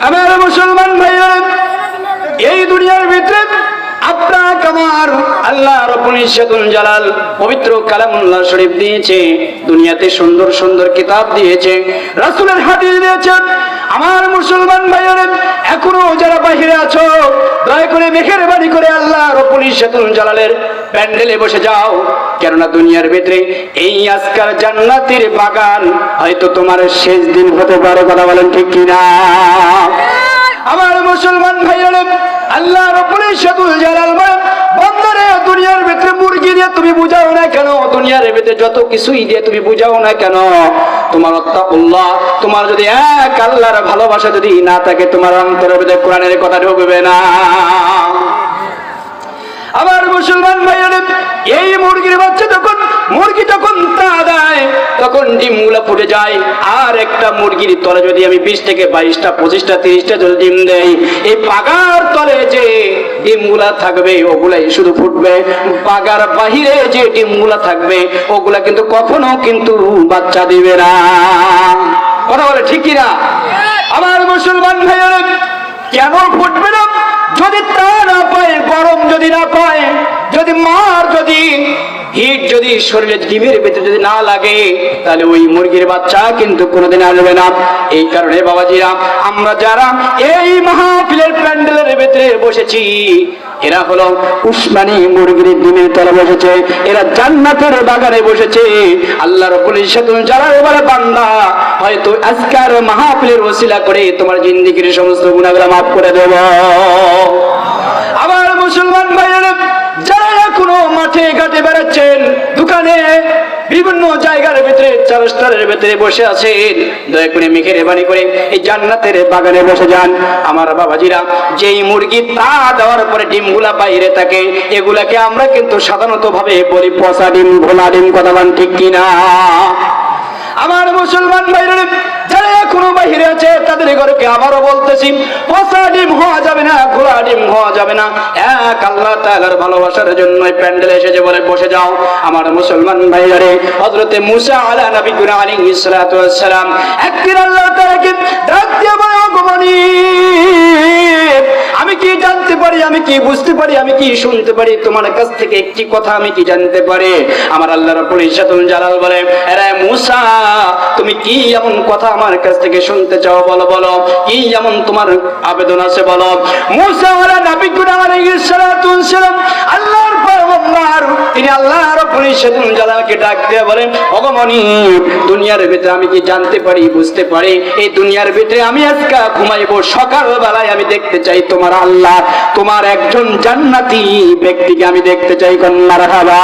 আমার মুসলমান ভাইয়ের এই দুনিয়ার ভিতরে দিয়েছে, দুনিয়াতে সুন্দর সুন্দর কিতাব দিয়েছে, রাসূলের হাদিস দিয়েছেন আমার মুসলমান এখনও যারা বাহিরে আছো, দয়া করে মেঘের বাড়ি করে আল্লাহ রব্বুল ইজ্জাতুল জালালের প্যান্ডেলে বসে যাও। কেননা দুনিয়ার ভিতরে এই আজকাল জান্নাতের বাগান হয়তো তোমার শেষ দিন হতে পারে, কথা বলেন ঠিক কিনা? আমার মুসলমান ভাইয়েরা আল্লাহ রব্বুল ইজ্জাতুল জালাল বন্দরে দুনিয়ার ভিতরে মুরগি দিয়ে তুমি বুঝাও না কেন? দুনিয়ার ভিতরে যত কিছুই দিয়ে তুমি বুঝাও না কেন? তোমার আত্মাউল্লাহ তোমার যদি এক আল্লাহর ভালোবাসা যদি না থাকে, তোমার অন্তরের ভিতরে কোরআনের কথা ঢুকবে না। আমার মুসলমান ভাইয়েরা এই মুরগির বাচ্চা যখন মুরগি যখন তা দেয়, তখন ডিমগুলো ফুটে যায়। আর একটা মুরগির তলে যদি আমি বিশ থেকে বাইশটা, পঁচিশটা, তিরিশটা যদি ডিম দেই, এই পাগার তলে যে ডিমগুলা থাকবে, ওগুলাই শুধু ফুটবে। পাগার বাহিরে যে ডিমগুলা থাকবে, ওগুলা কিন্তু কখনো কিন্তু বাচ্চা দিবে না। কথা বলে ঠিক কিনা? আমার মুসলমান ভাইয়েরা, কেন ফুটবে না? যদি তা না পায়, গরম যদি না পায়, যদি মার যদি হিট যদি শরীরে ডিমের ভেতরে যদি না লাগে, তাহলে ওই মুরগির বাচ্চা কিন্তু কোনোদিন আসবে না। এই কারণে বাবাজিরা, আমরা যারা এই মাহফিলের প্যান্ডেলের ভিতরে বসেছি, এরা হলো উসমানী মুরগির ডিমের তলে বসেছে, এরা জান্নাতের বাগানে বসেছে। আল্লাহ রব্বুল ইজ্জাতুল জালাল বলে বান্দা, হয়তো আজকার মাহফিলের ওসিলা করে তোমার জিন্দেগির সমস্ত গুনাহগুলো মাফ করে দেব। আবার মুসলমান ভাইয়েরা এখনও মাঠে ঘাটে বেড়াচ্ছেন। দোকানে বিভিন্ন জায়গার ভিতরে চারস্টারের ভিতরে বসে আছেন। দয়া করে মেঘের বাণী করে এই জান্নাতের বাগানে বসে যান। আমার বাবাজিরা, যেই মুরগি তা দেওয়ার পরে ডিমগুলা বাইরে থাকে, এগুলাকে আমরা কিন্তু সাধারণত ভাবে বলি পচা ডিম, ভোলা ডিম, কথা ঠিক কিনা? আমার মুসলমান ভাইরা যারা এখনও বাহিরে আছে, তাদের ঘরকে আবারও বলতেছি, পচা ডিম হওয়া যাবে না, ঘোড়া ডিম হওয়া যাবে না। এক আল্লাহ তাআলার ভালোবাসার জন্য প্যান্ডেলে এসে বলে বসে যাও। আমার মুসলমান ভাইরা রে হযরতে মুসা আলা নবী গুনা ওয়াস সালাম একদিন আল্লাহ তাআলাকে ডাক দিয়ে আমি কি জানতে পারি, আমি কি বুঝতে পারি, আমি কি শুনতে পারি? তোমার কাছ থেকে একটি কথা আমি কি জানতে পারি? আমার আল্লাহ রাব্বুল জালাল বলে আরে মুসা তুমি কি এমন কথা আমার কাছ থেকে শুনতে চাও? বলো বলো। কি এমন তোমার আবেদন আছে? বলো। মুসা সালাম আল্লাহর তিনি আল্লাহ জালালকে ডাক দিয়ে বলেন ওগমনি দুনিয়ার ভিতরে আমি কি জানতে পারি, বুঝতে পারি? এই দুনিয়ার ভিতরে আমি আজকে ঘুমাইবো সকাল বেলায় আমি দেখতে চাই তোমার আল্লাহ। তোমার একজন জান্নাতি ব্যক্তিকে আমি দেখতে চাই কন্যার হাবা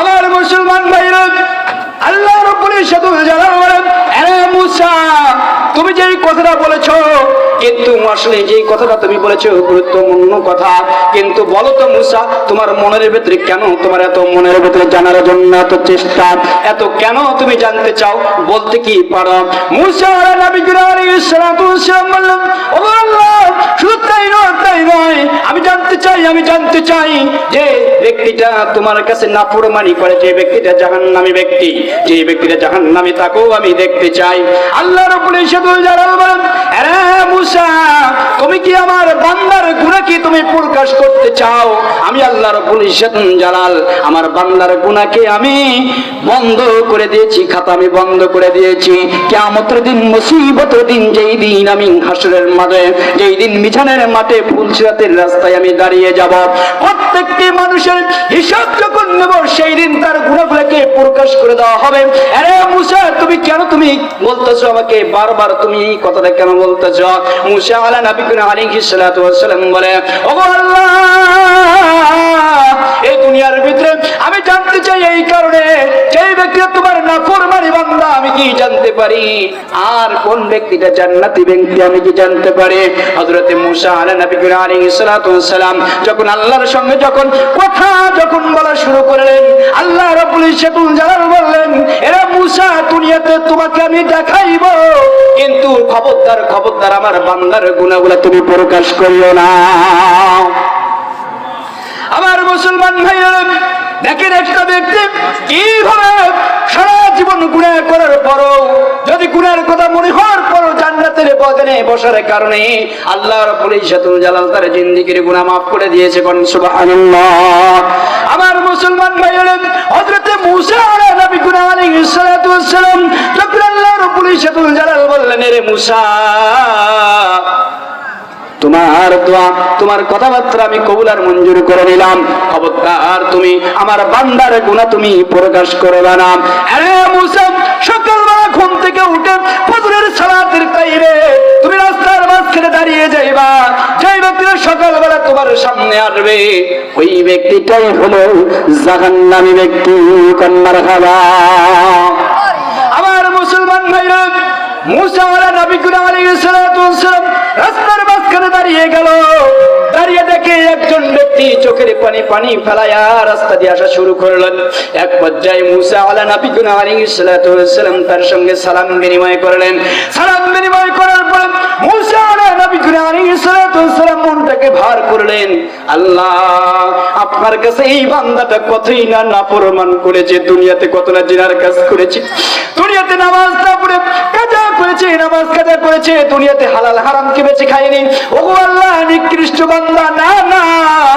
আমার মুসলমান ভাইরা আল্লাহ রব্বুল জালাল বলেন আরে মুসা তুমি যেই কথাটা বলেছ কিন্তু আসলে যেই কথাটা তুমি বলেছ, গুরুত্বপূর্ণ কথা। কিন্তু বলো তো মুসা, তোমার মনের ভেতরে কেন, তোমার এত মনের ভেতরে জানার জন্য এত চেষ্টা? এত কেন তুমি জানতে চাও? বলতে কি পারো? মুসা নবী আমি জানতে চাই, আমি জানতে চাই যে ব্যক্তিটা তোমার কাছে নাফরমানি করে, যে ব্যক্তিটা জাহান্নামী ব্যক্তি, যে ব্যক্তিটা জাহান্নামী তাকেও আমি দেখতে চাই। আল্লাহ রাব্বুল ইজ্জাতুল জালাল বলেন মুসা তুমি কি আমার বান্দার গুনাহ কি তুমি প্রকাশ করতে চাও? আমি আল্লাহ জালাল, আমার বান্দার গুনাহকে আমি বন্ধ করে দিয়েছি, খাতা আমি বন্ধ করে দিয়েছি। কিয়ামতের দিন, মুসিবতের দিন, যেই দিন আমি হাসরের মাঠে, যেই দিন মিছানের মাঠে ফুলসিরাতের রাস্তায় আমি দাঁড়িয়ে যাব, প্রত্যেকটি মানুষের হিসাব যখন নেব, সেই দিন তার গুণাগুলোকে প্রকাশ করে দেওয়া হবে। আরে মুসা, তুমি কেন তুমি বলতেছো আমাকে? বারবার তুমি কথাটা কেন বলতেছো? মুসা আলা নবী আলাইহিস সালাতু ওয়াস সালাম বলে ওগো আল্লাহ! এই দুনিয়ার ভিতরে আমি জানতে চাই এই কারণে যেই ব্যক্তিটা তোমার নাফরমানি বান্দা, আমি কি জানতে পারি? আর কোন ব্যক্তিটা জান্নাতি ব্যক্তি, আমি কি জানতে পারি? হযরতে মুসা আলা নবী আলাইহিস সালাতু সালাম যখন আল্লাহর সঙ্গে যখন কথা যখন বলা শুরু করলেন, আল্লাহ রাব্বুল ইজ্জাতুল জালাল বললেন, এরা মুসা, দুনিয়াতে তোমাকে আমি দেখাইব। কিন্তু খবরদার খবরদার আমার বান্দার গুনাহগুলো তুমি প্রকাশ করিও না। আমার মুসলমান ভাইয়েরা, দেখেন একটা ব্যক্তি কীভাবে সারা জীবন গুণা করার পরও যদি গুণার কথা মনে হওয়ার পরও জান্নাত সামনে বসার কারণে আল্লাহ রাব্বুল ইজ্জাতুল জালাল তার জিন্দেগির গুনাহ মাফ করে দিয়েছে কোন সুবহানাল্লাহ। আমার মুসলমান ভাইরা হযরত মুসা নবী গুনাহ আলাইহিস সালাতু যখন আল্লাহ রাব্বুল ইজ্জাতুল জালাল বললেন রে মুসা তোমার দোয়া তোমার কথাবার্তা আমি কবুল আর মঞ্জুর করে নিলাম। খবরদার তুমি আমার বান্দার গুণা তুমি প্রকাশ করবে না। আরে মুসা সকালবেলা ঘুম থেকে উঠে ফজরের সালাতের টাইমে তুমি রাস্তার মাঝখানে দাঁড়িয়ে যাইবা। যেই ব্যক্তিরা সকালবেলা তোমার সামনে আসবে ওই ব্যক্তিটাই হলো জাহান্নামী ব্যক্তি কন্যার খাবা আমার মুসলমান ভাইরা মুসা আলা নবী কুরআন আলাইহিস সালাতু ওয়াস সালাম রাস্তার মাঝখানে দাঁড়িয়ে গেল। দাঁড়িয়ে দেখে একজন ব্যক্তি চোখের পানি পানি ফেলায়া রাস্তা দিয়ে আসা শুরু করলেন। এক পর্যায়ে মুসা আলা নবী কুরআন আলাইহিস সালাতু ওয়াস সালাম তার সঙ্গে সালাম বিনিময় করলেন। সালাম বিনিময় করার পর মুসা আলা নবী কুরআন আলাইহিস সালাতু ওয়াস সালাম মনটাকে ভার করলেন। আল্লাহ, আপনার কাছে এই বান্দাটা কতই না করেছে, দুনিয়াতে কত না জিনার কাজ করেছে। দুনিয়াতে নামাজ না পড়ে কাজা করেছে, নামাজ কাজা করেছে, দুনিয়াতে হালাল হারাম কে বেঁচে খায়নি। আল্লাহ, নিকৃষ্ট বান্দা, না না।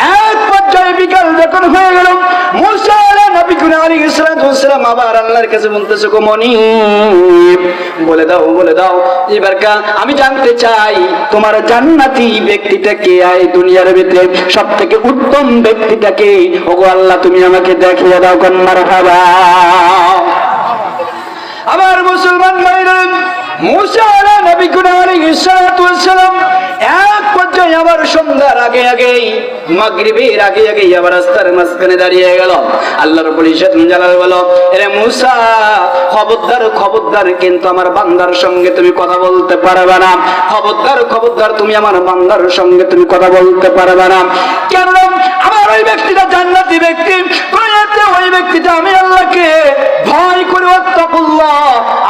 এক পর্যায়ে বিকাল যখন হয়ে গেল আবার আমি জানতে চাই, তোমার জান্নাতি ব্যক্তিটা কে? আয় দুনিয়ার সব থেকে উত্তম ব্যক্তিটা কে? ওগো আল্লাহ, তুমি আমাকে দেখিয়ে দাও কন্যার খাবা আমার মুসলমান মুসা নবী কুরআন আলাইহিস সালাতু ওয়াস সালাম আবার সন্ধ্যার আগে আগেই, মাগরিবের আগে আগে আবার রাস্তার মাঝখানে দাঁড়িয়ে গেল। আল্লাহর জালাল এরে মুসা, খবরদার খবরদার, কিন্তু আমার বান্দার সঙ্গে তুমি কথা বলতে পারবে না। খবরদার খবরদার, তুমি আমার বান্দার সঙ্গে তুমি কথা বলতে পারবে না। কেন আমার ওই ব্যক্তিটা জান্নাতি ব্যক্তি। দুনিয়াতে ওই ব্যক্তিটা? আমি আল্লাহকে ভয় করে অত্তাকুল্লাহ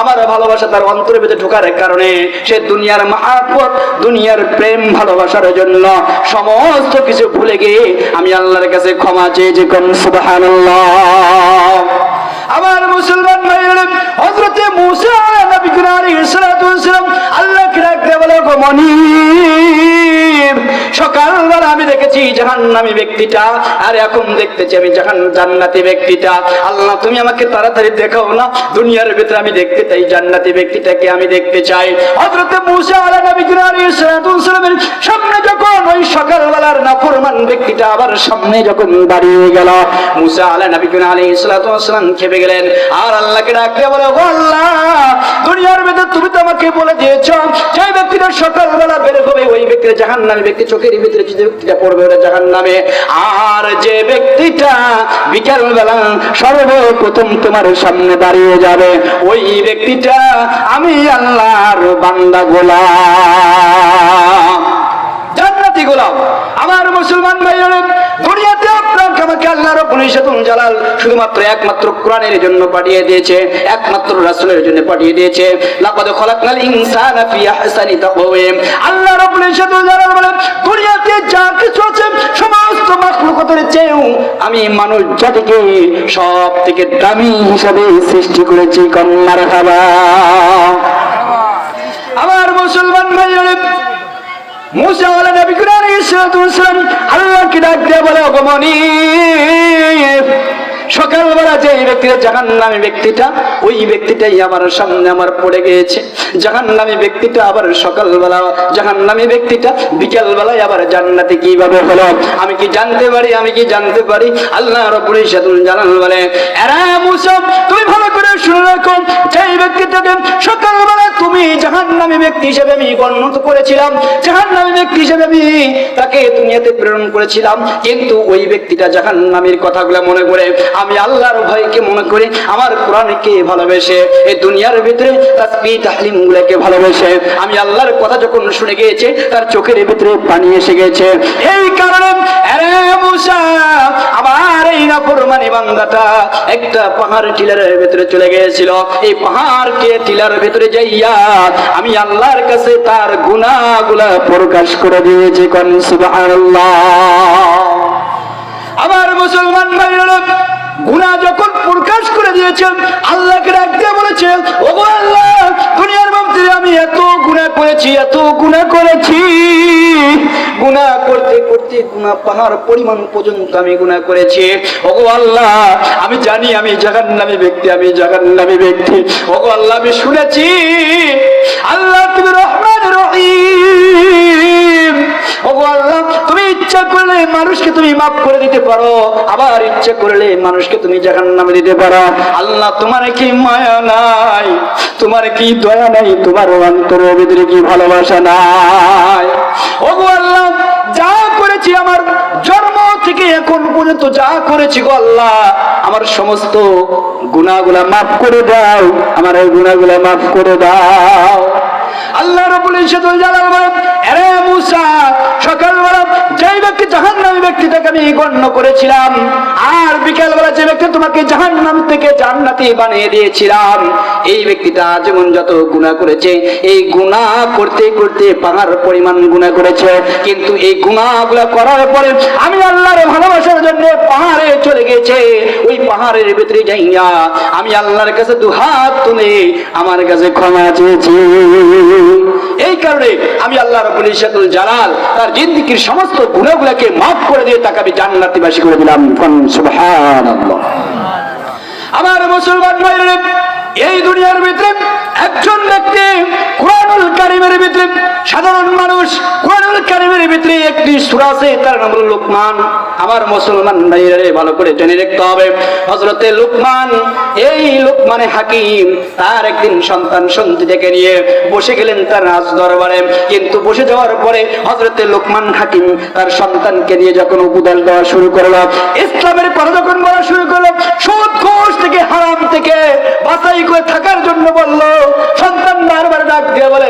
আমার ভালোবাসা তার অন্তরের ভিতরে ঢোকার কারণে সে দুনিয়ার মহাপত দুনিয়ার প্রেম ভালোবাসার জন্য সমস্ত কিছু ভুলে গিয়ে আমি আল্লাহর কাছে ক্ষমা চেয়েছি কোন সুবহানাল্লাহ। আমার মুসলমান ভাইয়েরা হযরতে মুসা নবী আলাইহিস সালাতু ওয়াস সালাম, আল্লাহকে ডাকতে বলে গো মনিব সকালবেলা আমি দেখেছি জাহান্নামী ব্যক্তিটা, আর এখন দেখতেছি আমি জাহান, জান্নাতি ব্যক্তিটা। আল্লাহ, তুমি আমাকে তাড়াতাড়ি দেখাও না, দুনিয়ার ভিতরে আমি দেখতে চাই, জান্নাতি ব্যক্তিটাকে আমি দেখতে চাই। হযরত মুসা আলাইহিস সালামের সামনে যখন ওই সকালবেলার নাফরমান ব্যক্তিটা আবার সামনে যখন দাঁড়িয়ে গেল, মুসা আলা নবী আলাইহিস সালাতু ওয়াস খেপে গেলেন। আর আল্লাহকে ডাকতে বলে, ও আল্লাহ, দুনিয়ার ভিতরে তুমি তো আমাকে বলে দিয়েছ যে ব্যক্তিটা সকালবেলা বের হবে, ওই ব্যক্তির জাহান্নামী ব্যক্তি, চোখের ভিতরে যে ব্যক্তিটা পড়বে ওটা জাহান্নামে। আর যে ব্যক্তিটা বিকালবেলা সর্বপ্রথম তোমার সামনে দাঁড়িয়ে যাবে, ওই ব্যক্তিটা আমি আল্লাহর বান্দা গোলাম। জান্নাতি গোলাম। আমার মুসলমান ভাইয়েরা, দুনিয়াতে আপনাকে আমাকে আল্লাহ রাব্বুল জালাল শুধুমাত্র একমাত্র কোরআনের জন্য পাঠিয়ে দিয়েছে, একমাত্র রাসূলের জন্য পাঠিয়ে দিয়েছে। লাকাদ খলাকনাল ইনসানা ফি আহসানি তাকওয়িম। আল্লাহ রাব্বুল ইজ্জাতুল জালাল বলেন, দুনিয়াতে যা কিছু আছে, সমস্ত মাখলুকাতের চেয়েও আমি মানুষ জাতিকে সব থেকে দামি হিসাবে সৃষ্টি করেছি, কন্যার খাবা আমার মুসলমান ভাইয়েরা মুসা বলে নবী কুরআন ইসলাম আল্লাহকে ডাক দিয়ে বলে অগমনি সকালবেলা যে ব্যক্তিটা জাহান নামী ব্যক্তিটা, ওই ব্যক্তিটাই আমার সামনে আমার পড়ে গিয়েছে। জাহান নামী ব্যক্তিটা আবার সকালবেলা জাহান নামী ব্যক্তিটা বিকালবেলায় আবার জান্নাতে কীভাবে হলো? আমি কি জানতে পারি? আমি কি জানতে পারি? আল্লাহ রব্বুল ইজ্জাতুল জালাল বলে, এরা মুসা তুমি ভালো করে শুনে রাখো, যেই ব্যক্তিটাকে সকালবেলা তুমি জাহান নামী ব্যক্তি হিসেবে আমি গণ্যত করেছিলাম জাহান নামী ব্যক্তি হিসেবে আমি তাকে দুনিয়াতে প্রেরণ করেছিলাম, কিন্তু ওই ব্যক্তিটা জাহান নামীর কথাগুলো মনে করে আমি আল্লাহর ভয়কে মনে করে, আমার কোরআনকে ভালোবেসে, এই দুনিয়ার ভিতরে তাসবি, তাহলিম গুলোকে ভালোবেসে। আমি আল্লাহর কথা যখন শুনে গিয়েছে, তার চোখের ভিতরে পানি এসে গেছে এই কারণে আমার এই নাফরমানি বান্দাটা একটা পাহাড় টিলার ভিতরে চলে গিয়েছিল। এই পাহাড়কে টিলার ভিতরে যাইয়া আমি আল্লাহর কাছে তার গুনাহগুলা প্রকাশ করে দিয়েছি, কোন সুবহানাল্লাহ। আমার মুসলমান ভাইরা গুনাহ যখন প্রকাশ করে দিয়েছেন, আল্লাহকে ডাকতে বলেছে ও আল্লাহ, দুনিয়ার মধ্যে আমি এত গুনাহ করেছি, এত গুনাহ করেছি। গুনাহ করতে করতে গুনাহ পাহাড় পরিমাণ পর্যন্ত আমি গুনাহ করেছি। ও আল্লাহ, আমি জানি আমি জাহান্নামী ব্যক্তি, আমি জাহান্নামী ব্যক্তি। ও আল্লাহ, আমি শুনেছি, আল্লাহ তুমি রহমান রহিম। ওগো আল্লাহ ইচ্ছা করলে মানুষকে তুমি মাফ করে দিতে পারো। আবার ইচ্ছা করলে মানুষকে তুমি জাহান নামে দিতে পারো। আল্লাহ, তোমার কি মায়া নাই? তোমার কি দয়া নাই? তোমার অন্তরের ভিতরে কি ভালোবাসা নাই? ওগো আল্লাহ, যা করেছি আমার জন্ম থেকে এখন পর্যন্ত যা করেছি গো আল্লাহ, আমার সমস্ত গুনাহগুলা মাফ করে দাও। আমার এই গুনাহগুলা মাফ করে দাও। আল্লাহ রবুল ইসাদুল জালাল বলেন, আরে মুসা সকালবেলা যেই ব্যক্তি জাহান্নামী ব্যক্তিটাকে আমি গণ্য করেছিলাম, আর বিকেলবেলা যে ব্যক্তি তোমাকে জাহান্নাম থেকে জান্নাতি বানিয়ে দিয়েছিলাম। এই ব্যক্তিটা যেমন যত গুনাহ করেছে, এই গুনাহ করতে করতে পাহাড় পরিমাণ গুনাহ করেছে। কিন্তু এই গুনাহগুলো করার পরে আমি আল্লাহর ভালোবাসার জন্য পাহাড়ে চলে গেছে। ওই পাহাড়ের ভিতরে যাইয়া আমি আল্লাহর কাছে দু হাত তুলে আমার কাছে ক্ষমা চেয়েছি। এই কারণে আমি আল্লাহ রবুল ইসাদুল জালাল তার জিন্দিকির সমস্ত গুণগুলাকে মাফ করে দিয়ে তাকে আমি জান্নাতিবাসী করে দিলাম। আমার মুসলমান ভাইরা এই দুনিয়ার ভিতরে একজন ব্যক্তি কোরআনুল কারিমের ভিতরে, সাধারণ মানুষ কোরআনুল কারিমের ভিতরে একটি সূরা আছে, তার নাম হলো লোকমান। আমার মুসলমান ভাইরা ভালো করে জেনে রাখতে হবে। হযরতে লোকমান, এই লোকমানে হাকিম, তার একদিন সন্তান সন্ততিকে নিয়ে বসে গেলেন তার রাজ দরবারে কিন্তু বসে যাওয়ার পরে হযরতে লোকমান হাকিম তার সন্তানকে নিয়ে যখন উপদেশ দেওয়া শুরু করল, ইসলামের কথা যখন বলা শুরু করল সুদ ঘুষ থেকে হারাম থেকে বাছাই করে থাকার জন্য বলল সন্তান বারবার ডাক দিয়ে বলে